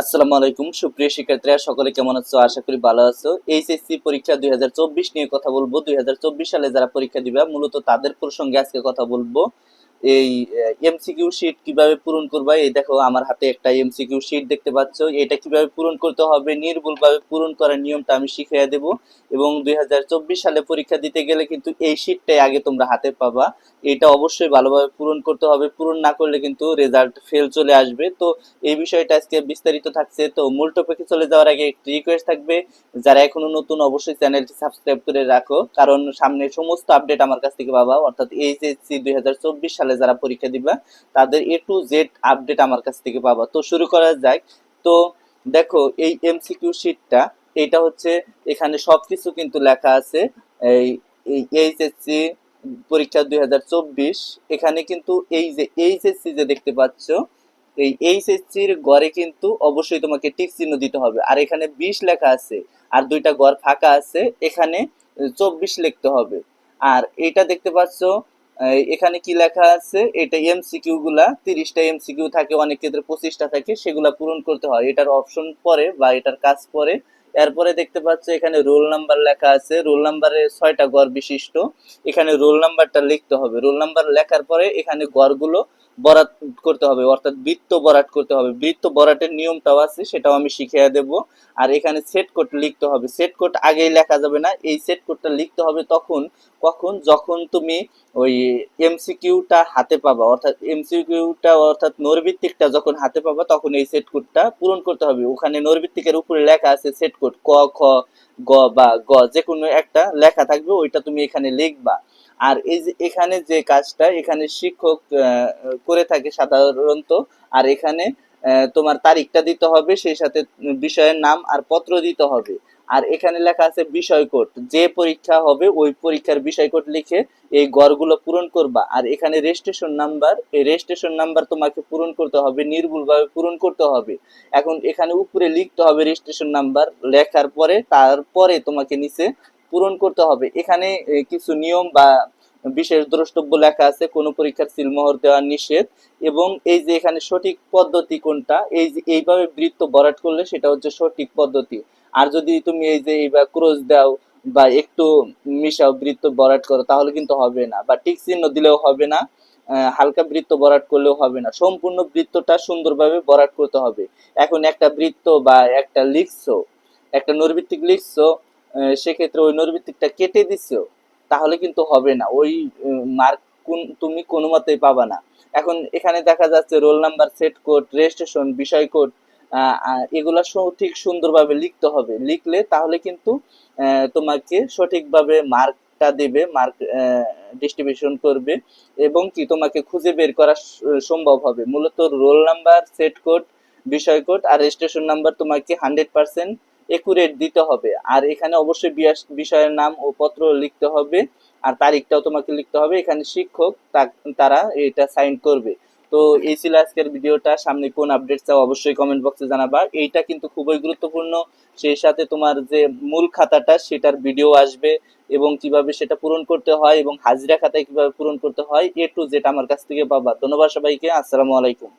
আসসালামু আলাইকুম, সুপ্রিয় শিক্ষার্থীরা, সকলে কেমন আছো? আশা করি ভালো আছো। এইচএসসি পরীক্ষা দুই হাজার চব্বিশ নিয়ে কথা বলব। দুই হাজার চব্বিশ সালে যারা পরীক্ষা দিবে, মূলত তাদের প্রসঙ্গে আজকে কথা বলব। এই এমসিকিউ শিট কীভাবে পূরণ করবা? এই দেখো, আমার হাতে একটা এমসিকিউ শিট দেখতে পাচ্ছ। এটা কীভাবে পূরণ করতে হবে? নির্ভুলভাবে পূরণ করার নিয়মটা আমি শিখিয়ে দেব। এবং দুই হাজার চব্বিশ সালে পরীক্ষা দিতে গেলে কিন্তু এই শিটটাই আগে তোমরা হাতে পাবা। এটা অবশ্যই ভালোভাবে পূরণ করতে হবে। পূরণ না করলে কিন্তু রেজাল্ট ফেল চলে আসবে। তো এই বিষয়টা আজকে বিস্তারিত থাকছে। তো মূল টপিকে চলে যাওয়ার আগে একটি রিকোয়েস্ট থাকবে। যারা এখনও নতুন, অবশ্যই চ্যানেলটি সাবস্ক্রাইব করে রাখো। কারণ সামনে সমস্ত আপডেট আমার কাছ থেকে পাবা। অর্থাৎ এইচএসসি দুই সালে যারা পরীক্ষা দিবা, তাদের এ টু জেড আপডেট আমার কাছ থেকে পাবা। তো শুরু করা যাক। তো দেখো, এই এমসিকিউ শিটটা এটা হচ্ছে এখানে সবকিছু কিন্তু লেখা আছে। এই এইচএসসি পরীক্ষা দুই এখানে কিন্তু এই যে এইচএসসি যে দেখতে পাচ্ছ, এই এইচএসসির গড়ে কিন্তু অবশ্যই তোমাকে টিক চিহ্ন দিতে হবে। আর এখানে বিশ লেখা আছে, আর দুইটা গড় ফাঁকা আছে। এখানে চব্বিশ লিখতে হবে। আর এটা দেখতে পাচ্ছ এখানে কি লেখা আছে? এটা এমসিকিউ গুলা, তিরিশটা এমসিকিউ থাকে, অনেক ক্ষেত্রে পঁচিশটা থাকে, সেগুলা পূরণ করতে হয়। এটার অপশন পরে বা এটার কাজ পরে এরপরে দেখতে পাচ্ছ এখানে রোল নাম্বার লেখা আছে। রোল নাম্বারে ছয়টা গড় বিশিষ্ট। এখানে রোল নাম্বারটা লিখতে হবে। রোল নাম্বার লেখার পরে এখানে গড়গুলো বরাত করতে হবে, অর্থাৎ বৃত্ত বরাট করতে হবে। বৃত্ত বরাটের নিয়মটাও আছে, সেটাও আমি শিখিয়ে দেব। আর এখানে সেট কোড লিখতে হবে। সেট কোড আগেই লেখা যাবে না। এই সেট কোডটা লিখতে হবে তখন, কখন? যখন তুমি ওই এমসিকিউটা হাতে পাবা, অর্থাৎ এমসিকিউটা অর্থাৎ নৈর্ভিত্তিকটা যখন হাতে পাবা, তখন এই সেট কোডটা পূরণ করতে হবে। ওখানে নৈর্ভিত্তিকের উপরে লেখা আছে সেট কোড ক, খ, গ বা গ যে কোনো একটা লেখা থাকবে, ওইটা তুমি এখানে লিখবা। আর এই যে এখানে যে কাজটা, এখানে শিক্ষক করে থাকে সাধারণত, আর এখানে তোমার তারিখটা দিতে হবে, সেই সাথে বিষয়ের নাম আর পত্র দিতে হবে। আর এখানে লেখা আছে বিষয় কোড যে পরীক্ষা হবে, ওই পরীক্ষার বিষয় কোড লিখে এই গড়গুলো পূরণ করবা। আর এখানে রেজিস্ট্রেশন নাম্বার এই রেজিস্ট্রেশন নাম্বার তোমাকে পূরণ করতে হবে, নির্ভুলভাবে পূরণ করতে হবে। এখন এখানে উপরে লিখতে হবে রেজিস্ট্রেশন নাম্বার লেখার পরে তারপরে তোমাকে নিচে পূরণ করতে হবে। এখানে কিছু নিয়ম বা বিশেষ দ্রষ্টব্য লেখা আছে, কোন পরীক্ষার সিলমোহর দেওয়া নিষেধ। এবং এই যে এখানে সঠিক পদ্ধতি কোনটা, এই যে এইভাবে বৃত্ত বরাট করলে সেটা হচ্ছে সঠিক পদ্ধতি। আর যদি তুমি এই যে এইবার ক্রস দাও বা একটু মিশাও বৃত্ত বরাট করো, তাহলে কিন্তু হবে না। বা টিক চিহ্ন দিলেও হবে না হালকা বৃত্ত বরাট করলেও হবে না। সম্পূর্ণ বৃত্তটা সুন্দরভাবে বরাট করতে হবে। এখন একটা বৃত্ত বা একটা লিখছো, একটা নৈর্ভিত্তিক লিখছো সেক্ষেত্রে ওই নৈর্ভিত্তিকটা কেটে দিছো তাহলে কিন্তু হবে না। ওই মার্ক কোন, তুমি কোনো মতেই পাবা না। এখন এখানে দেখা যাচ্ছে roll number set code registration বিষয় কোড এগুলা সঠিক সুন্দরভাবে লিখতে হবে। লিখলে তাহলে কিন্তু তোমাকে সঠিকভাবে মার্কটা দেবে, মার্ক ডিস্ট্রিবিউশন করবে এবং কি তোমাকে খুঁজে বের করা সম্ভব হবে। মূলত রোল নাম্বার সেট কোড বিষয় কোড আর রেজিস্ট্রেশন নাম্বার তোমাকে হান্ড্রেড পার্সেন্ট একুরেট দিতে হবে। আর এখানে অবশ্যই বিষয়ের নাম ও পত্র লিখতে হবে আর তারিখটাও তোমাকে লিখতে হবে। এখানে শিক্ষক তারা এটা সাইন করবে। তো এই ছিল আজকের ভিডিওটা। সামনে কোন আপডেট চাও অবশ্যই কমেন্ট বক্সে জানাবা। এইটা কিন্তু খুবই গুরুত্বপূর্ণ। সেই সাথে তোমার যে মূল খাতাটা, সেটার ভিডিও আসবে এবং কীভাবে সেটা পূরণ করতে হয় এবং হাজিরা খাতায় কীভাবে পূরণ করতে হয় এ টু যেটা আমার কাছ থেকে পাবা। ধন্যবাদ সবাইকে। আসসালামু আলাইকুম।